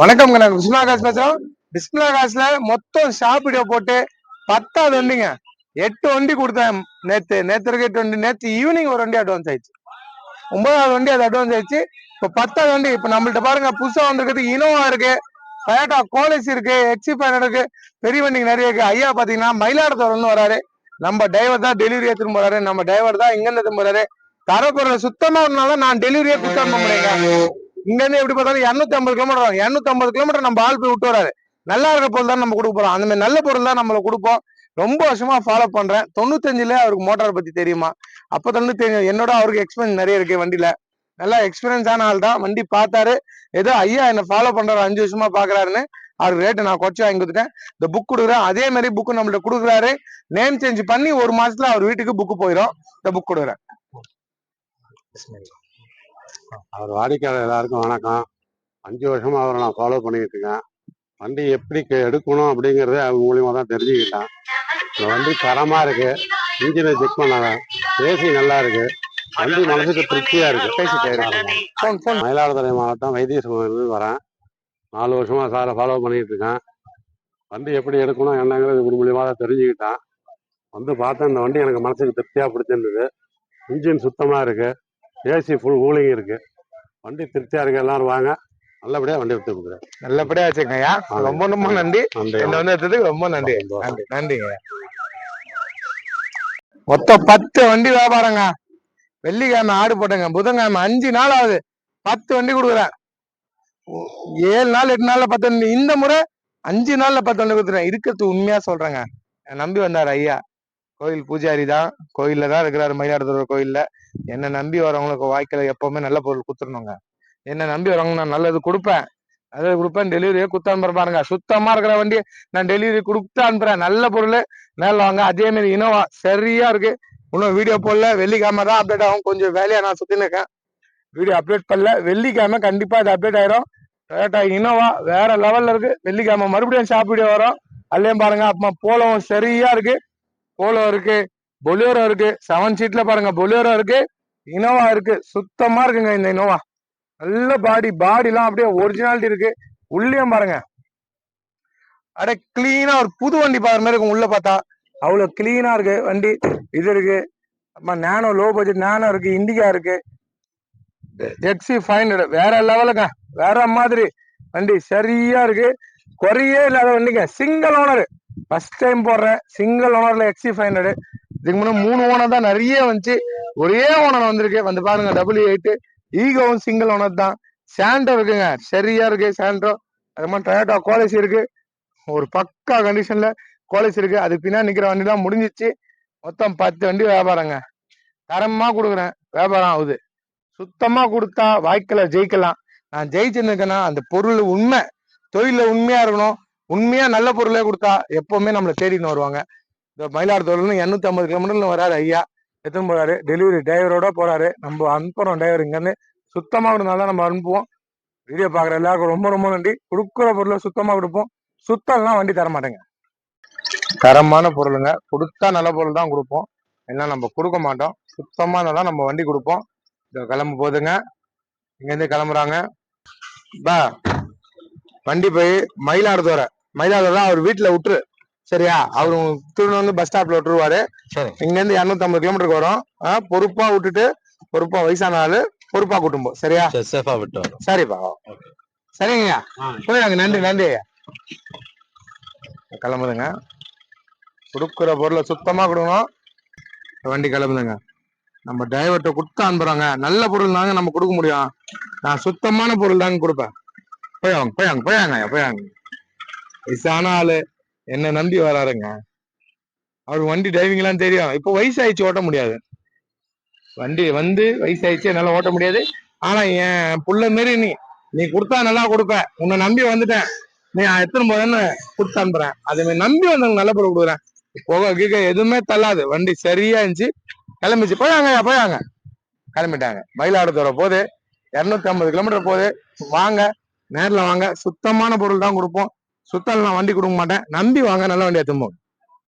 வணக்கம் நாங்க பிஸ்மிலா காசு பேசுறோம். பிஸ்மிலா காசுல மொத்தம் ஷாப் வீடியோ போட்டு பத்தாவது வண்டிங்க. எட்டு வண்டி கொடுத்தேன் நேத்து. நேத்து இருக்க எட்டு வண்டி. நேத்து ஈவினிங் ஒரு வண்டி அட்வான்ஸ் ஆயிடுச்சு. ஒன்பதாவது வண்டி அது அட்வான்ஸ் ஆயிடுச்சு. இப்போ பத்தாவது வண்டி இப்போ நம்மள்ட்ட பாருங்க புதுசா வந்திருக்கிறது இனோவா இருக்கு. டொயோட்டா கோலிஸ் இருக்கு. எக்ஸி பேன் இருக்கு. பெரிய வண்டிங்க நிறைய இருக்கு. ஐயா பாத்தீங்கன்னா மயிலாடுதுறைன்னு வராரு. நம்ம டிரைவர் தான் டெலிவரி எடுத்துன்னு போறாரு நம்ம டிரைவர் தான் இங்க இருந்து போறாரு தரப்பொருள் சுத்தமா இருந்தாலும் நான் டெலிவரியே பிக் பண்ண முடியுங்க. இங்க இருந்து எப்படி பார்த்தாலும் இரநூத்தி ஐம்பது கிலோமீட்டர் இருநூத்தி ஐம்பது கிலோமீட்டர் நம்ம ஆள் போய் விட்டு வராரு நல்லா இருக்க பொருள் தான் நம்ம கொடுக்க போறோம். அந்த மாதிரி நல்ல பொருள் தான் நம்மள கொடுப்போம். ரொம்ப வருஷமா ஃபாலோ பண்றேன். தொண்ணூத்தஞ்சுல அவருக்கு மோட்டார் பத்தி தெரியுமா? அப்பத்துல தெரியும் என்னோட அவருக்கு எக்ஸ்பீரியன்ஸ் நிறைய இருக்கு வண்டியில. நல்லா எக்ஸ்பீரியன்ஸான ஆள் தான். வண்டி பார்த்தாரு. ஏதோ ஐயா என்ன ஃபாலோ பண்றாரு. அஞ்சு வருஷமா பாக்குறாருன்னு அவருக்கு ரேட்டு நான் குறைச்சி வாங்கி கொடுத்துட்டேன். இந்த புக் கொடுக்குறேன் அதே மாதிரி புக்கு நம்மள்ட்ட கொடுக்குறாரு. நேம் சேஞ்ச் பண்ணி ஒரு மாசத்துல அவர் வீட்டுக்கு புக் போயிடும் இந்த புக் கொடுக்குறேன் அவர் வாடிக்கையாளர் எல்லாருக்கும் வணக்கம். அஞ்சு வருஷமா அவரை நான் ஃபாலோ பண்ணிட்டு இருக்கேன். வண்டி எப்படி எடுக்கணும் அப்படிங்கறத அவங்க மூலியமா தான் தெரிஞ்சுக்கிட்டேன். இந்த வண்டி தரமா இருக்கு. இன்ஜினை செக் பண்ணாங்க. ஏசி நல்லா இருக்கு. வண்டி மனசுக்கு திருப்தியா இருக்கு. போன் போன் மயிலாடுதுறை மாவட்டம் வைத்தீஸ்வரன் வரேன். நாலு வருஷமா சாரை ஃபாலோ பண்ணிட்டு இருக்கேன். வண்டி எப்படி எடுக்கணும் என்னங்கிறது இவர் மூலியமா தான் தெரிஞ்சுக்கிட்டேன். வந்து பார்த்தேன் இந்த வண்டி எனக்கு மனசுக்கு திருப்தியா பிடிச்சிருந்தது. இன்ஜின் சுத்தமா இருக்கு. ஏசி ஃபுல் கூலிங் இருக்கு. வண்டி திருப்தியா இருக்கு எல்லாரும் வாங்க. நல்லபடியா வண்டி விட்டு கொடுக்குறேன். நல்லபடியா வச்சுக்கங்க ஐயா. ரொம்ப ரொம்ப நன்றி. என்ன வந்து எடுத்ததுக்கு ரொம்ப நன்றி. நன்றி நன்றிங்க. மொத்தம் பத்து வண்டி வியாபாரங்க. வெள்ளிக்கிழமை ஆடு போட்டேங்க. புதன்கிழமை அஞ்சு நாள் ஆகுது. பத்து வண்டி கொடுக்குறேன். ஏழு நாள் எட்டு நாள்ல பத்து வண்டி. இந்த முறை அஞ்சு நாள்ல பத்து வண்டி கொடுத்துறேன் இருக்கிறது உண்மையா சொல்றேங்க. நம்பி வந்தாரு ஐயா. கோயில் பூஜாரி தான். கோயில்ல தான் இருக்கிறாரு மயிலாடுதுறை கோயில்ல. என்னை நம்பி வரவங்களுக்கு வாய்க்கல எப்பவுமே நல்ல பொருள் கொடுத்துடணுங்க. என்னை நம்பி வரவங்க நான் நல்லது கொடுப்பேன். நல்லது கொடுப்பேன் டெலிவரியே கொடுத்து அனுப்புறேன் பாருங்க. சுத்தமா இருக்கிற வண்டி நான் டெலிவரி கொடுத்து அனுப்புறேன் நல்ல பொருள் மேல வாங்க. அதே மாதிரி இனோவா சரியா இருக்கு. இன்னும் வீடியோ போடல. வெள்ளிக்கிழமை தான் அப்டேட் ஆகும். கொஞ்சம் வேலையா நான் சுத்தின்னு இருக்கேன். வீடியோ அப்டேட் பண்ணல. வெள்ளிக்கிழமை கண்டிப்பா அது அப்டேட் ஆயிரும். டொயோட்டா இனோவா வேற லெவல்ல இருக்கு. வெள்ளிக்கிழமை மறுபடியும் ஷாப் வீடியோ வரும். அதுலயும் பாருங்க. அப்பமா போலவும் சரியா இருக்கு. போலோ இருக்கு. பொலியோரோ இருக்கு. செவன் சீட்ல பாருங்க பொலியோரோ இருக்கு. இனோவா இருக்கு. சுத்தமா இருக்குங்க இந்த இனோவா நல்ல பாடி பாடிலாம் அப்படியே ஒரிஜினாலிட்டி இருக்கு. உள்ளேயும் பாருங்க. அட கிளீனா ஒரு புது வண்டி பாக்குற மாதிரி இருக்கும் உள்ள பார்த்தா. அவ்வளவு கிளீனா இருக்கு வண்டி. இது இருக்கு. அப்புறமா நானோ லோ பட்ஜெட் நானோ இருக்கு. இண்டிகா இருக்கு. எக்ஸி ஃபைவ் ஹண்ட்ரட் வேற லெவலுங்க வேற மாதிரி. வண்டி சரியா இருக்கு. குறையே இல்லாத வண்டிங்க. சிங்கிள் ஓனர் ஃபர்ஸ்ட் டைம் போடுறேன். சிங்கிள் ஓனர்ல எக்ஸி ஃபைவ் ஹண்ட்ரட் இதுக்கு முன்னாடி மூணு ஓனர் தான் நிறைய வந்துச்சு. ஒரே ஓனர் வந்திருக்கு. வந்து பாருங்க டபுள் எயிட் ஈகோவும் சிங்கிள் ஓனர் தான். சாண்டோ இருக்குங்க. சரியா இருக்கு சாண்டோ அது மாதிரி டொயோட்டா குவாலிசி இருக்கு. ஒரு பக்கா கண்டிஷன்ல குவாலிசி இருக்கு. அதுக்கு பின்னாடி நிக்கிற தான் முடிஞ்சிச்சு. மொத்தம் பத்து வண்டி வியாபாரங்க. தரமா கொடுக்குறேன். வியாபாரம் ஆகுது. சுத்தமா கொடுத்தா வாய்க்கல ஜெயிக்கலாம். நான் ஜெயிச்சிருந்துக்கேன்னா அந்த பொருள் உண்மை. தொழில உண்மையா இருக்கணும். உண்மையா நல்ல பொருளே கொடுத்தா எப்பவுமே நம்மளை தேடின்னு வருவாங்க. இந்த மயிலாடுதுறையில எண்ணூத்தி ஐம்பது கிலோமீட்டர்ல வராரு ஐயா. எடுத்துன்னு போறாரு. டெலிவரி டிரைவரோட போறாரு. நம்ம அனுப்புறோம் டிரைவர் இங்கேருந்து. சுத்தமா இருந்தாலும் நம்ம அனுப்புவோம். வீடியோ பாக்குற எல்லாருக்கும் ரொம்ப ரொம்ப நன்றி. கொடுக்குற பொருளை சுத்தமா கொடுப்போம். சுத்தம்லாம் வண்டி தர மாட்டேங்க. தரமான பொருளுங்க. கொடுத்தா நல்ல பொருள் தான் கொடுப்போம். ஏன்னா நம்ம கொடுக்க மாட்டோம். சுத்தமா இருந்தா நம்ம வண்டி கொடுப்போம். இதோ கிளம்ப போகுதுங்க இங்கேருந்து கிளம்புறாங்க. பா வண்டி போய் மயிலாடுதுறை. மயிலாடுதுறை தான் அவர் வீட்டுல விட்டுரு. சரியா? அவரு திருநெல்வேலி பஸ் ஸ்டாப்ல விட்டுருவாரு. இங்க இருந்து இருநூத்தி ஐம்பது கிலோமீட்டருக்கு வரும். பொறுப்பா விட்டுட்டு பொறுப்பா வயசான ஆளு பொறுப்பா கூட்டும் போ. சரியா? சரி சேஃபா விட்டு வரோம் சரிப்பா சரிங்கய்யா. போயிடாங்க நன்றி நன்றி. கிளம்புதுங்க. கொடுக்குற பொருளை சுத்தமா கொடுக்கணும். வண்டி கிளம்புதுங்க. நம்ம டிரைவர்கிட்ட கொடுத்து அனுப்புறாங்க. நல்ல பொருள் தாங்க நம்ம கொடுக்க முடியும். நான் சுத்தமான பொருள் தாங்க கொடுப்பேன். போயாங்க போயாங்க போயாங்க போயாங்க வயசான ஆளு. என்ன நம்பி வராருங்க. அவர் வண்டி டிரைவிங் எல்லாம் தெரியும். இப்போ வயசாயிடுச்சு ஓட்ட முடியாது. வண்டி வந்து வயசாயிடுச்சு என்னால ஓட்ட முடியாது. ஆனா என் புள்ள மாரி நீ நீ கொடுத்தா நல்லா கொடுப்பேன் உன்னை நம்பி வந்துட்டேன். நீ எத்தனை போதுன்னு கொடுத்து அனுப்புறேன். அதே மாதிரி நம்பி வந்தவங்க நல்ல பொருள் கொடுக்குறேன். போக கீக எதுவுமே தள்ளாது. வண்டி சரியா இருந்துச்சு. கிளம்பிச்சு. போயாங்க போயாங்க. கிளம்பிட்டாங்க. மயிலாடுதுறை போகுது. இரநூத்தி ஐம்பது கிலோமீட்டர் போகுது. வாங்க நேரில் வாங்க. சுத்தமான பொருள் தான் கொடுப்போம். சுத்தம் நான் வண்டி கொடுக்க மாட்டேன். நம்பி வாங்க நல்ல வண்டியா திரும்ப